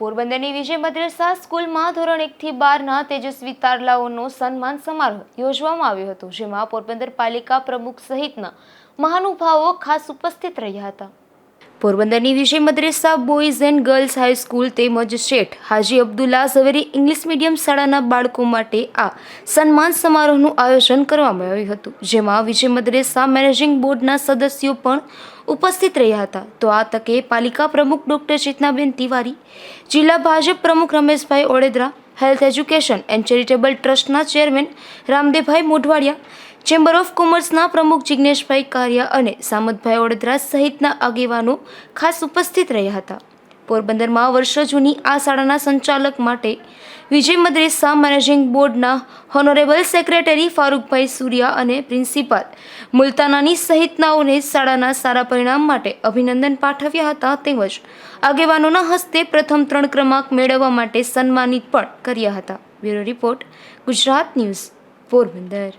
પોરબંદરની વિજય મદ્રેસા સ્કૂલમાં ધોરણ એકથી બારના તેજસ્વી તારલાઓનો સન્માન સમારોહ યોજવામાં આવ્યો હતો, જેમાં પોરબંદર પાલિકા પ્રમુખ સહિતના મહાનુભાવો ખાસ ઉપસ્થિત રહ્યા હતા. પોરબંદરની Vijay Madressa boys and girls high school તેમજ શેઠ હાજી અબ્દુલ્લા ઝવેરી ઇંગ્લિશ મીડિયમ શાળાના બાળકો માટે આ સન્માન સમારોહનું આયોજન કરવામાં આવ્યું હતું, જેમાં વિજય મદ્રેસા મેનેજિંગ બોર્ડના સદસ્યો પણ ઉપસ્થિત રહ્યા હતા. તો આ તકે પાલિકા પ્રમુખ ડૉક્ટર ચેતનાબેન તિવારી, જિલ્લા ભાજપ પ્રમુખ Rameshbhai Odedara, health education and charitable ટ્રસ્ટના chairman Ramdevbhai Modhwadia chamber of કોમર્સના પ્રમુખ જિજ્ઞેશભાઈ કારિયા અને સામતભાઈ ઓડેદરા સહિતના આગેવાનો ખાસ ઉપસ્થિત રહ્યા હતા. પોરબંદરમાં વર્ષો જૂની આ શાળાના સંચાલક માટે વિજય મદ્રેસા મેનેજિંગ બોર્ડના હોનરેબલ સેક્રેટરી ફારૂકભાઈ સૂર્યા અને પ્રિન્સિપાલ મુલતાનાની સહિતનાઓને શાળાના સારા પરિણામ માટે અભિનંદન પાઠવ્યા હતા તેમજ આગેવાનોના હસ્તે પ્રથમ ત્રણ ક્રમાંક મેળવવા માટે સન્માનિત પણ કર્યા હતા. Bureau report, Gujarat news, Porbandar.